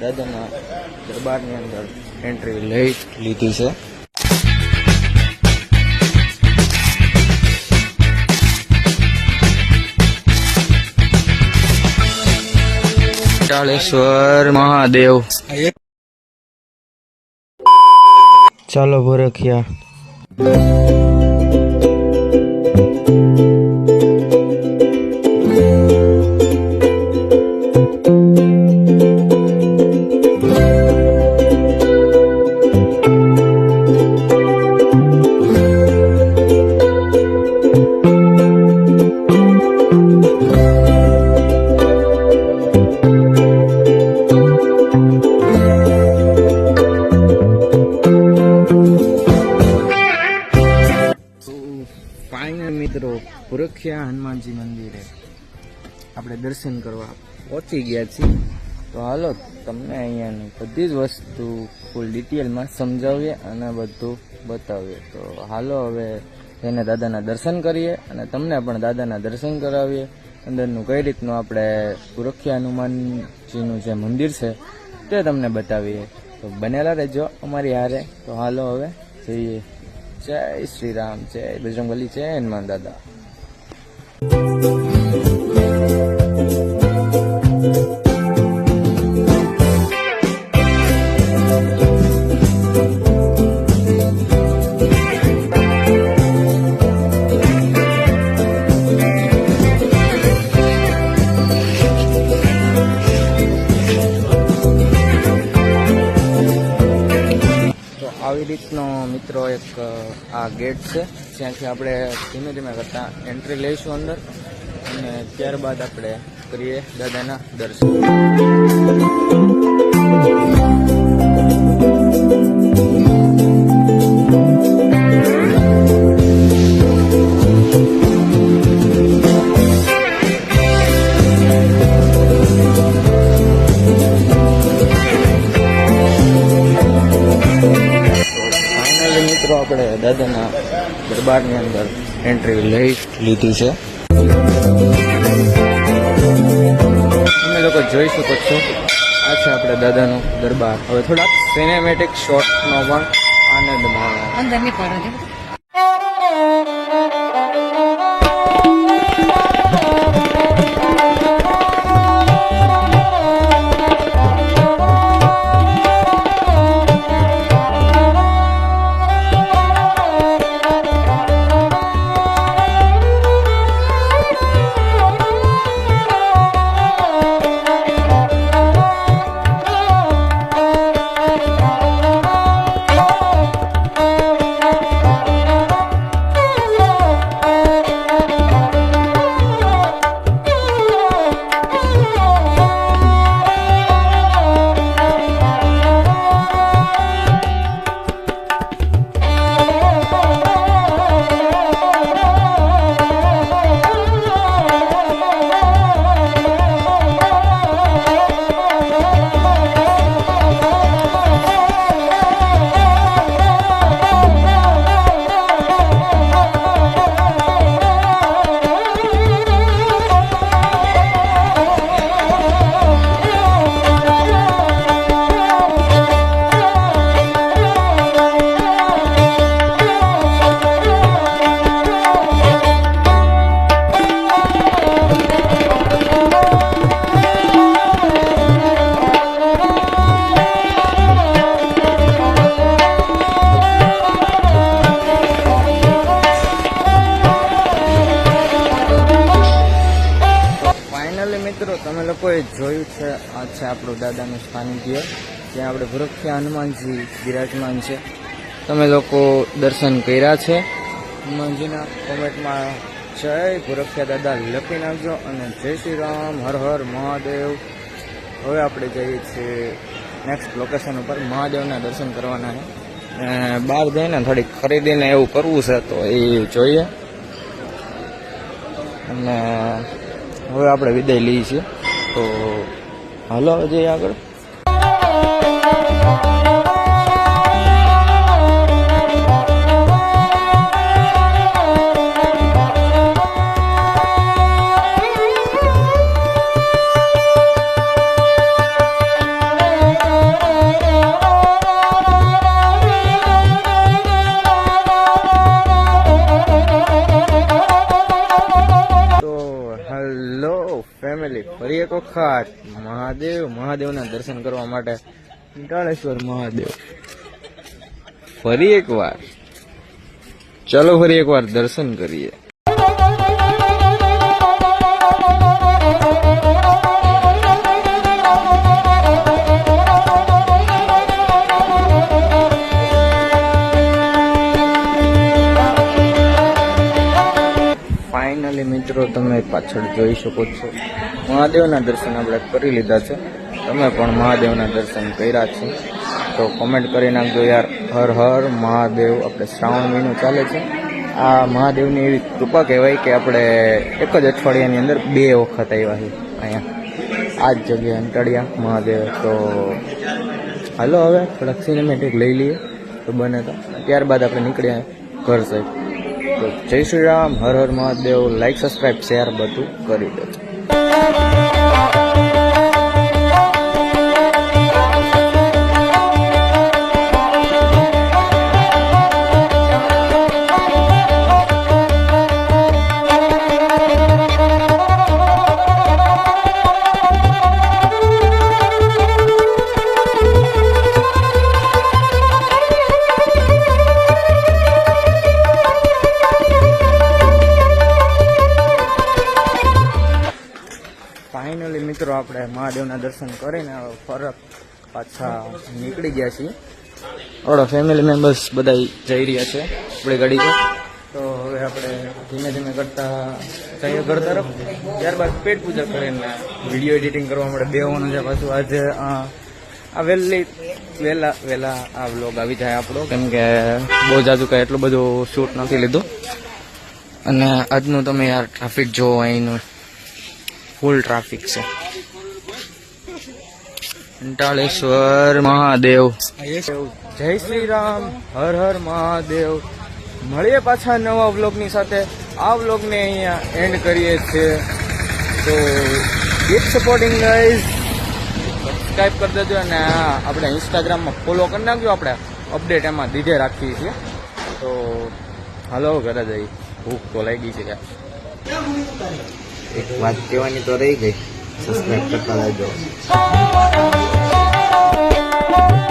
દાદાના દરબારની અંદર એન્ટ્રી લઈ લીધી છે. ચાળેશ્વર મહાદેવ. ચાલો ભરખિયા. પુરખિયા હનુમાનજી મંદિરે આપણે દર્શન કરવા પહોંચી ગયા છીએ. તો હાલો, તમને અહીંયાની બધી જ વસ્તુ ફૂલ ડિટેલમાં સમજાવીએ અને બધું બતાવીએ. તો હાલો, હવે એને દાદાના દર્શન કરીએ અને તમને પણ દાદાના દર્શન કરાવીએ. અંદરનું કઈ રીતનું આપણે પુરખ્યા હનુમાનજીનું જે મંદિર છે, તે તમને બતાવીએ. તો બનેલા રહેજો અમારી હારે. તો હાલો, હવે જઈએ. જય શ્રી રામ જય. બજરંગબલી જય હનુમાન દાદા. રીતનો મિત્રો એક આ ગેટ છે. જ્યાંથી આપણે ધીમે ધીમે કરતા એન્ટ્રી લઈશું અંદર. અને ત્યારબાદ આપણે કરીએ દાદાના દર્શન. દરબારની અંદર એન્ટ્રી લઈ લીધી છે. તમે લોકો જોઈ શકો છો. આ છે આપણે દાદાનું દરબાર. હવે થોડાક સિનેમેટિક શોટનો પણ આનંદ માણો. અંદરની પડે લોકોએ જોયું છે, આ છે આપણું દાદાનું સ્થાનિકીય ત્યાં આપણે ભૂરખ્યા હનુમાનજી બિરાજમાન છે. તમે લોકો દર્શન કર્યા છે. હનુમાનજીના કોમેન્ટમાં જય ભૂરખ્યા દાદા, લખી નાખજો અને જય શ્રી રામ, હર હર મહાદેવ. હવે આપણે જઈએ છીએ નેક્સ્ટ લોકેશન ઉપર, મહાદેવના દર્શન કરવાના છે. બહાર જઈને થોડીક ખરીદીને એવું કરવું છે, તો એ જોઈએ. અને હવે આપણે વિદાય લઈએ છીએ. તો હાલો હવે આગળ. એક વખત મહાદેવ, મહાદેવના દર્શન કરવા માટે કંટાળેશ્વર મહાદેવ. ફરી એક વાર ચલો ફરી એક વાર દર્શન કરીએ. ફાઇનલી મિત્રો તમે પાછળ જોઈ શકો છો. મહાદેવના દર્શન આપણે કરી લીધા છે. તમે પણ મહાદેવના દર્શન કર્યા છે. તો કોમેન્ટ કરી નાખજો યાર. હર હર મહાદેવ. આપણે શ્રાવણ મહિનો ચાલે છે. આ મહાદેવની એવી કૃપા કહેવાય કે આપણે એક જ અઠવાડિયાની અંદર બે વખત આવ્યા છે અહીંયા. આ જ જગ્યાએ અંટાળ્યા મહાદેવ. તો હાલો હવે થોડાક સિનેમેટિક લઈ લઈએ. તો બને તો. ત્યારબાદ આપણે નીકળ્યા ઘર સાહેબ. તો જય Shri Ram Har Har Mahadev. Like subscribe share બધું કરી દેજો. મિત્રો આપણે મહાદેવના દર્શન કરીને ફરક પાછા નીકળી ગયા છીએ. આપણા ફેમિલી મેમ્બર્સ બધા જઈ રહ્યા છે આપણી ગાડી તો હવે આપણે ધીમે ધીમે કરતા જઈએ ઘર તરફ. ત્યારબાદ પેટ પૂજા કરીને વીડિયો એડિટિંગ કરવા માટે બેવાનું છે પાછું. આજે આ વહેલી વહેલા વહેલા આ વ્લોગ આવી જાય આપણો. કેમ કે બહુ જાજુ કાંઈ એટલું બધું શૂટ નથી લીધું. અને આજનું તમે યાર ટ્રાફિક જોવો અહીંનું ફૂલ ટ્રાફિક છે. કંટાળેશ્વર મહાદેવ. જય શ્રી રામ, હર હર મહાદેવ. મળીએ પાછા નવા વ્લોગની સાથે. આ વ્લોગને અહીંયા એન્ડ કરીએ છીએ. તો ગીફ સપોર્ટિંગ ગાઈઝ સબસ્ક્રાઈબ કરી દેજો અને આપણે ઇન્સ્ટાગ્રામમાં ફોલો કરી નાખજો આપણે. અપડેટ એમાં દીધે રાખીએ છીએ. તો હાલો, ઘરે જઈ. ભૂખ તો લાગી છે એક વાત કહેવાની તો રહી ગઈ. સબસ્ક્રાઈબ કરતા રહેજો. Thank.